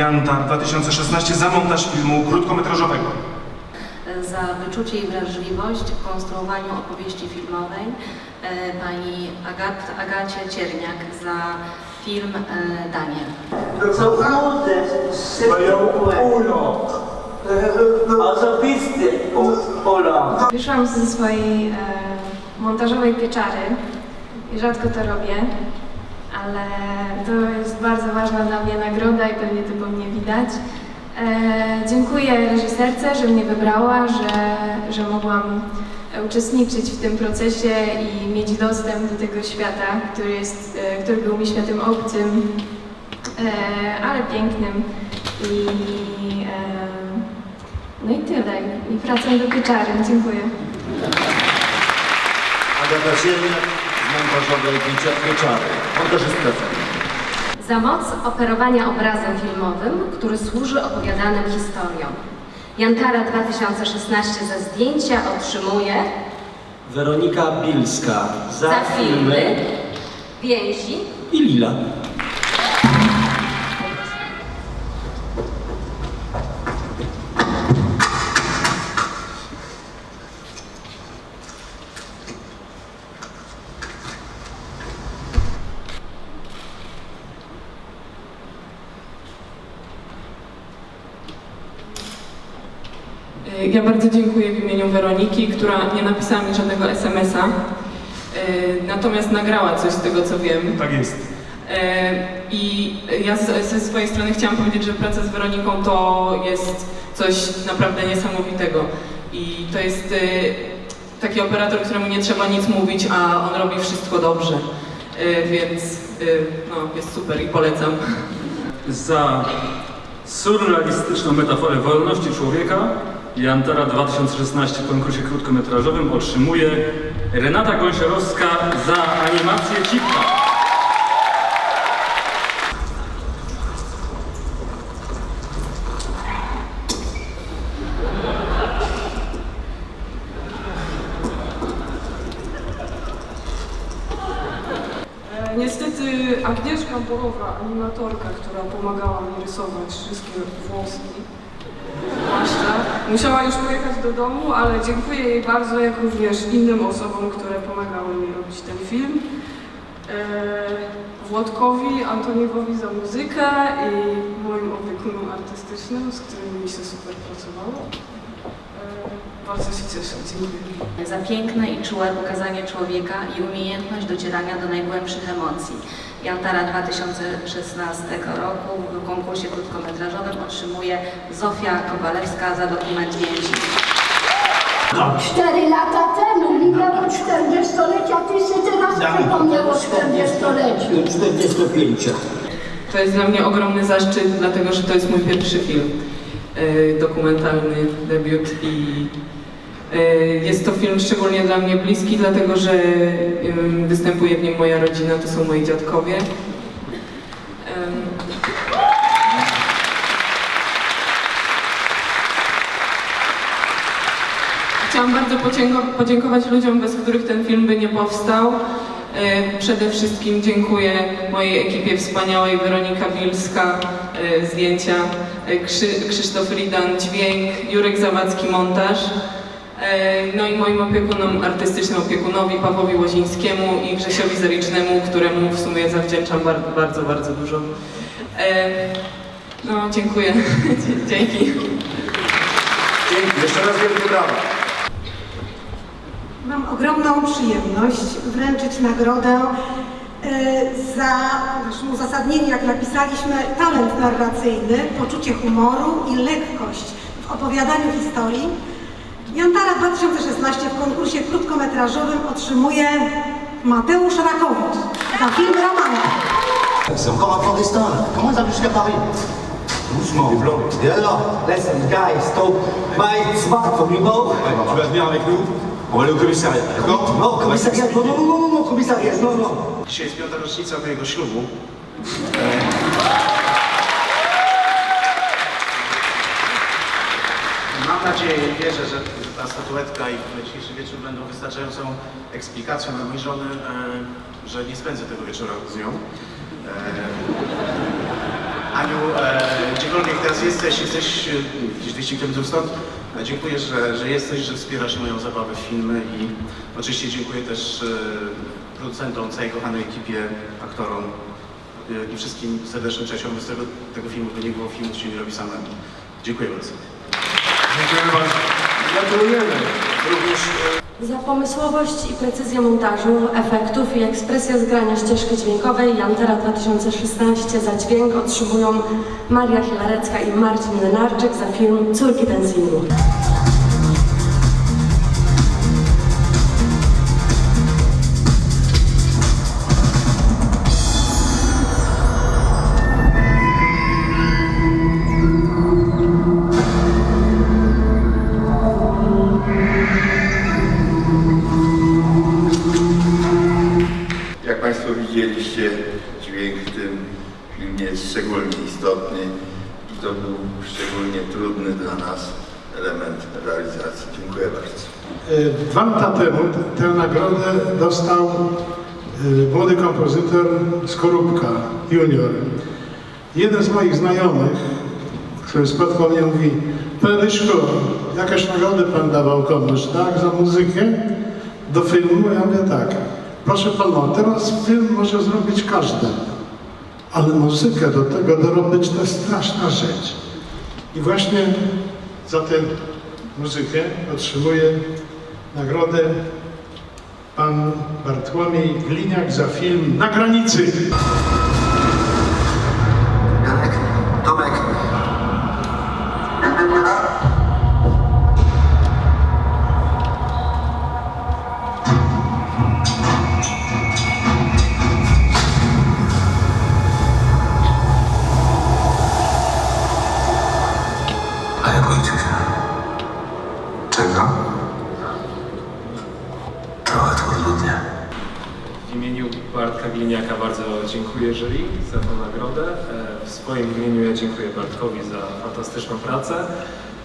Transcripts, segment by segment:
Jantar 2016 za montaż filmu krótkometrażowego. za wyczucie i wrażliwość w konstruowaniu opowieści filmowej, e, pani Agat, Agacie Cierniak za film e, Daniel. Samochody szybko urok. Osobisty u- urok. Wyszłam ze swojej e, montażowej pieczary i rzadko to robię, ale to jest bardzo ważna dla mnie nagroda i pewnie to po mnie widać. E, dziękuję reżyserce, że mnie wybrała, że, że mogłam uczestniczyć w tym procesie i mieć dostęp do tego świata, który, jest, e, który był mi światem obcym, e, ale pięknym. I, e, no i tyle. I wracam do pieczary. Dziękuję. Agata Siemiak z montażowej. Za moc operowania obrazem filmowym, który służy opowiadanym historiom. Jantara 2016 za zdjęcia otrzymuje Weronika Bilska za, za filmy, więzi i Lila. Ja bardzo dziękuję w imieniu Weroniki, która nie napisała mi żadnego SMS-a, e, natomiast nagrała coś z tego, co wiem. Tak jest. E, I ja z- ze swojej strony chciałam powiedzieć, że praca z Weroniką to jest coś naprawdę niesamowitego. I to jest e, taki operator, któremu nie trzeba nic mówić, a on robi wszystko dobrze. E, Więc e, no, jest super i polecam. Za surrealistyczną metaforę wolności człowieka Jantara 2016 w konkursie krótkometrażowym otrzymuje Renata Gąsiorowska za animację Cipka. E, Niestety Agnieszka Borowa, animatorka, która pomagała mi rysować wszystkie włoski, musiała już pojechać do domu, ale dziękuję jej bardzo, jak również innym osobom, które pomagały mi robić ten film. E, Włodkowi, Antoniewowi za muzykę i moim opiekunom artystycznym, z którymi mi się super pracowało. E, Bardzo się cieszę, dziękuję. Za piękne i czułe pokazanie człowieka i umiejętność docierania do najgłębszych emocji. Jantara 2016 roku w konkursie krótkometrażowym otrzymuje Zofia Kowalewska za dokument więzi. Cztery lata temu minęło 40-lecia, ty się teraz przypomniało 40-leciu. 45. To jest dla mnie ogromny zaszczyt, dlatego że to jest mój pierwszy film e, dokumentalny, debiut i jest to film szczególnie dla mnie bliski, dlatego że występuje w nim moja rodzina, to są moi dziadkowie. Chciałam bardzo podzięko- podziękować ludziom, bez których ten film by nie powstał. E, Przede wszystkim dziękuję mojej ekipie wspaniałej, Weronika Wilska, e, zdjęcia, e, Krzy, Krzysztof Ridan, dźwięk, Jurek Zawadzki, montaż. E, No i moim opiekunom, artystycznym opiekunowi Pawłowi Łozińskiemu i Grzesiowi Zaricznemu, któremu w sumie zawdzięczam bardzo, bardzo, bardzo dużo. E, No, dziękuję. Dzięki. Dzięki. Jeszcze raz wielkie brawa. Mam ogromną przyjemność wręczyć nagrodę e, za naszym uzasadnienie, jak napisaliśmy, talent narracyjny, poczucie humoru i lekkość w opowiadaniu historii. Jantara 2016 w konkursie krótkometrażowym otrzymuje Mateusz Rakowicz za film Romantyk. C'est encore un clandestin. là. Comment ils arrivent jusqu'à Paris Doucement. Et alors Listen, guys, stop. My smart from you know. Tu vas venir avec nous On va aller au commissariat, d'accord Non, commissariat, non, non, non, non, non, commissariat, non, non. Dzisiaj jest piąta rocznica mojego ślubu. Mam nadzieję i wierzę, że statuetka i dzisiejszy wieczór będą wystarczającą eksplikacją dla mojej żony, e, że nie spędzę tego wieczora z nią. E, Aniu, e, gdziekolwiek teraz jesteś, jesteś e, gdzieś 200 km stąd, e, dziękuję, że, że jesteś, że wspierasz moją zabawę w filmy i oczywiście dziękuję też e, producentom, całej kochanej ekipie, aktorom e, i wszystkim serdecznym cześciom. Bez tego, tego filmu by nie było, filmu się nie robi samemu. Dziękuję bardzo. Dziękujemy bardzo. Gratulujemy. Również Za pomysłowość i precyzję montażu, efektów i ekspresję zgrania ścieżki dźwiękowej Jantera 2016 za dźwięk otrzymują Maria Hilarecka i Marcin Lenarczyk za film Córki Benzynu. Dwa lata temu tę nagrodę dostał e, młody kompozytor Skorupka, junior. Jeden z moich znajomych, który spotkał mnie, mówi Panie Ryszko, jakieś nagrody Pan dawał komuś, tak, za muzykę do filmu? Ja mówię tak, proszę Pana, teraz film może zrobić każdy, ale muzykę do tego dorobić to straszna rzecz. I właśnie za tę muzykę otrzymuje nagrodę pan Bartłomiej Gliniak za film Na granicy. Bartka Gliniaka bardzo dziękuję jury za tę nagrodę. E, W swoim imieniu ja dziękuję Bartkowi za fantastyczną pracę,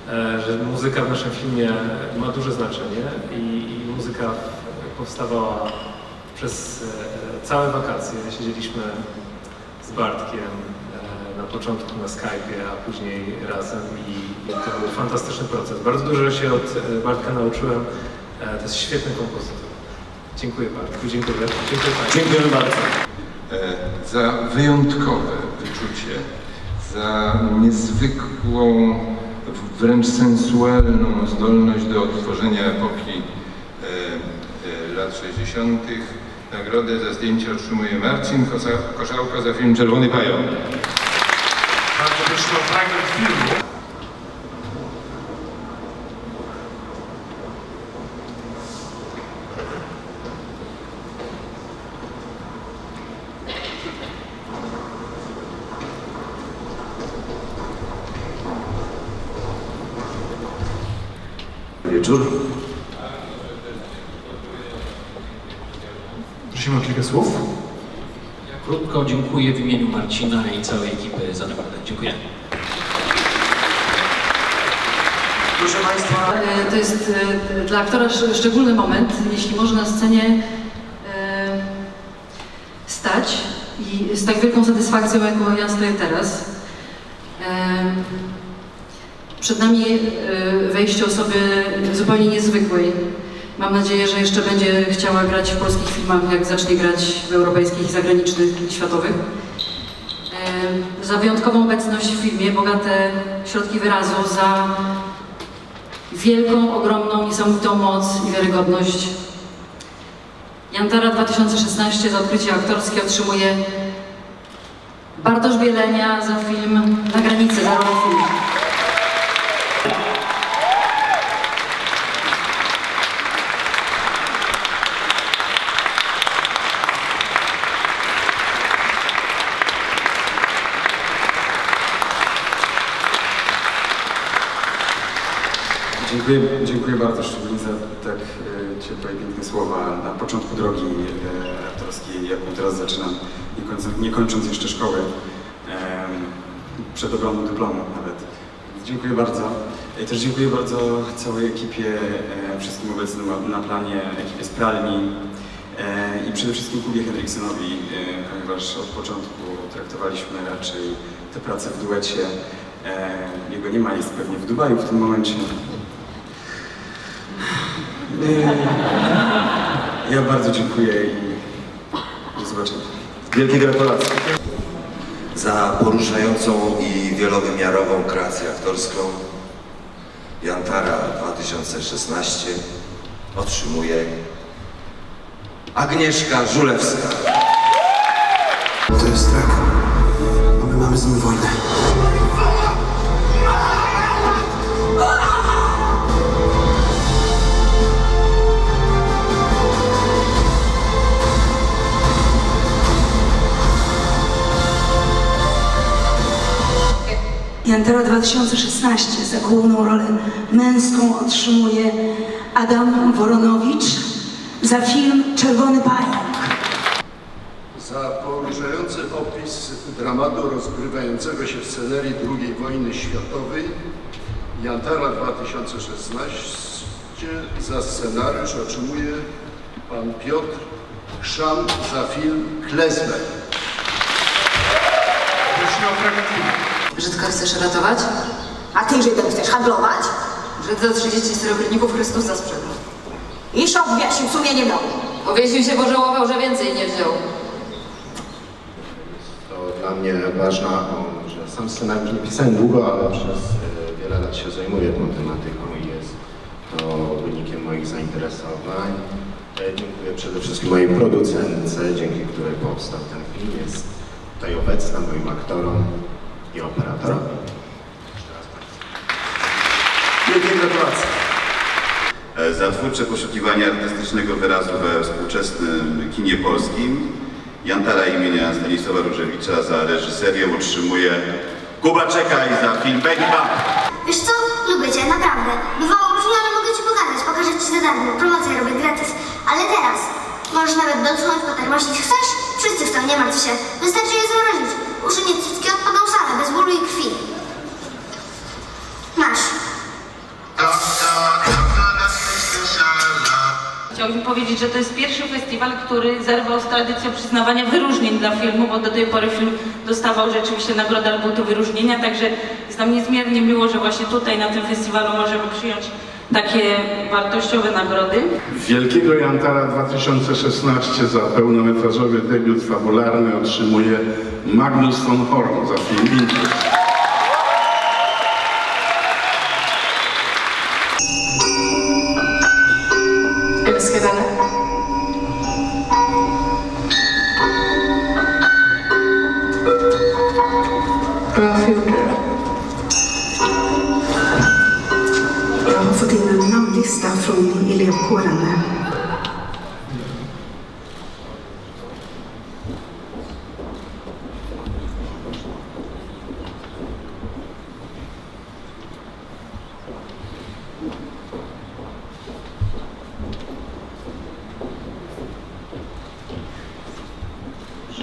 e, że muzyka w naszym filmie ma duże znaczenie i, i muzyka powstawała przez e, całe wakacje. Siedzieliśmy z Bartkiem na początku na Skype'ie, a później razem i, to był fantastyczny proces. Bardzo dużo się od Bartka nauczyłem. To jest świetny kompozytor. Dziękuję Bartku, dziękuję. Dziękuję Państwu. Dziękujemy bardzo. e, za wyjątkowe wyczucie, za niezwykłą, wręcz sensualną zdolność do odtworzenia epoki e, e, lat 60. Nagrodę za zdjęcie otrzymuje Marcin Koszałka za film Czerwony Pająk. bardzo wyszło fragment filmu. Wieczór. Prosimy o kilka słów. Krótko dziękuję w imieniu Marcina i całej ekipy za nagrodę. Dziękuję. Proszę Państwa, E, To jest e, dla aktora sz- szczególny moment, jeśli może na scenie e, stać i z tak wielką satysfakcją, jaką ja stoję teraz. Przed nami e, wejście osoby zupełnie niezwykłej. Mam nadzieję, że jeszcze będzie chciała grać w polskich filmach, jak zacznie grać w europejskich, zagranicznych światowych. E, Za wyjątkową obecność w filmie, bogate środki wyrazu, za wielką, ogromną, niesamowitą moc i wiarygodność. Jantara 2016 za odkrycie aktorskie otrzymuje Bartosz Bielenia za film Na granicy, za rolę film. Dziękuję, dziękuję bardzo, szczególnie za tak e, ciepłe i piękne słowa na początku drogi e, aktorskiej, jaką teraz zaczynam, nie kończąc, nie kończąc jeszcze szkoły, e, przed obroną dyplomu nawet. Dziękuję bardzo. I też dziękuję bardzo całej ekipie, e, wszystkim obecnym na, planie, ekipie z pralni e, i przede wszystkim Kubie Henriksonowi, e, ponieważ od początku traktowaliśmy raczej tę pracę w duecie E, jego nie ma, jest pewnie w Dubaju w tym momencie. E, ja bardzo dziękuję i do zobaczenia. Wielkie gratulacje. za poruszającą i wielowymiarową kreację aktorską Jantara 2016 otrzymuje Agnieszka Żulewska. To jest tak. A my mamy z nim wojnę. Jantera 2016 za główną rolę męską otrzymuje Adam Woronowicz za film Czerwony Pająk. za poruszający opis dramatu rozgrywającego się w scenerii II wojny światowej Jantara 2016 za scenariusz otrzymuje pan Piotr Chrzan za film Klezmer. Proszę o. Żydka chcesz ratować? A ty Żydem chcesz handlować? Żyd za 30 srebrników Chrystusa sprzedał. I szok wiesił sumienie domu. Powiesił się, bo żałował, że więcej nie wziął. To dla mnie ważna, że sam scenariusz nie pisałem długo, ale przez e, wiele lat się zajmuję tą tematyką i jest to wynikiem moich zainteresowań. E, Dziękuję przede wszystkim mojej producentce, dzięki której powstał ten film. Jest tutaj obecna, moim aktorom i operatorowi. Wielkie gratulacje. E, za twórcze poszukiwanie artystycznego wyrazu we współczesnym kinie polskim. Jantara imienia Stanisława Różewicza za reżyserię otrzymuje Kuba Czekaj za film Baby Bump. Wiesz co? Lubię cię, naprawdę. Bywało różnie, ale mogę ci pokazać. Pokażę ci za darmo. Promocję robię gratis. Ale teraz możesz nawet dotknąć po termosić. Chcesz? Wszyscy chcą, nie martw się. Wystarczy je zamrozić. Uszy nie i krwi. Masz. Chciałabym powiedzieć, że to jest pierwszy festiwal, który zerwał z tradycją przyznawania wyróżnień dla filmu, bo do tej pory film dostawał rzeczywiście nagrodę albo to wyróżnienia, także jest nam niezmiernie miło, że właśnie tutaj na tym festiwalu możemy przyjąć takie wartościowe nagrody. Wielkiego Jantara 2016 za pełnometrażowy debiut fabularny otrzymuje Magnus von Horn za film Vintage. Elevkåren.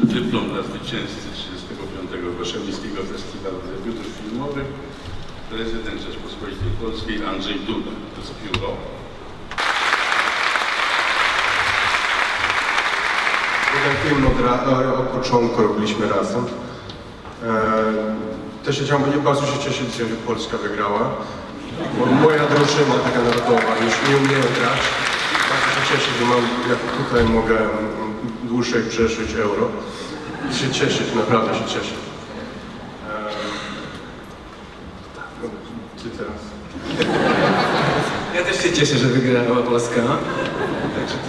Dyplom dla zwycięzcy 35. Koszalińskiego Festiwalu Debiutów Filmowych prezydent Rzeczpospolitej Polskiej Andrzej Duda biuro. Jeden film od, początku robiliśmy razem. E, też chciałem powiedzieć, bardzo się cieszę, że Polska wygrała. Moja drużyna taka narodowa już nie umie grać. Bardzo się cieszę, że mam, jak tutaj mogę dłużej przeżyć euro. I się cieszyć, naprawdę się cieszę. E, no, ty teraz. Ja też się cieszę, że wygrała Polska.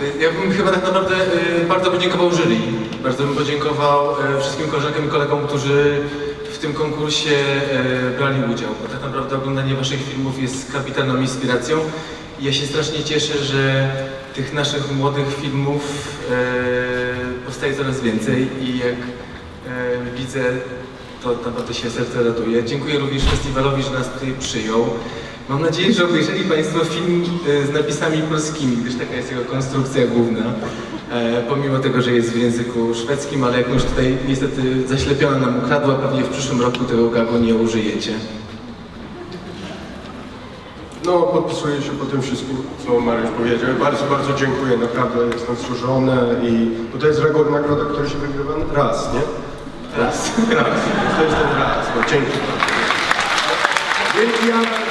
To, ja bym chyba tak naprawdę y, bardzo podziękował jury. Bardzo bym podziękował y, wszystkim koleżankom i kolegom, którzy w tym konkursie y, brali udział. Bo tak naprawdę oglądanie waszych filmów jest kapitalną inspiracją. I ja się strasznie cieszę, że tych naszych młodych filmów y, powstaje coraz więcej i jak y, widzę, to naprawdę się serce ratuje. Dziękuję również festiwalowi, że nas tutaj przyjął. Mam nadzieję, że obejrzeli Państwo film e, z napisami polskimi, gdyż taka jest jego konstrukcja główna. E, pomimo tego, że jest w języku szwedzkim, ale jakąś tutaj niestety zaślepiona nam ukradła, pewnie w przyszłym roku tego gagu nie użyjecie. No, podpisuję się po tym wszystkim, co Mariusz powiedział. Bardzo, bardzo dziękuję, naprawdę jestem wzruszony i bo to jest rekord nagroda, który się wygrywa raz, nie? Raz. raz. To jest ten raz, no dzięki. Wielki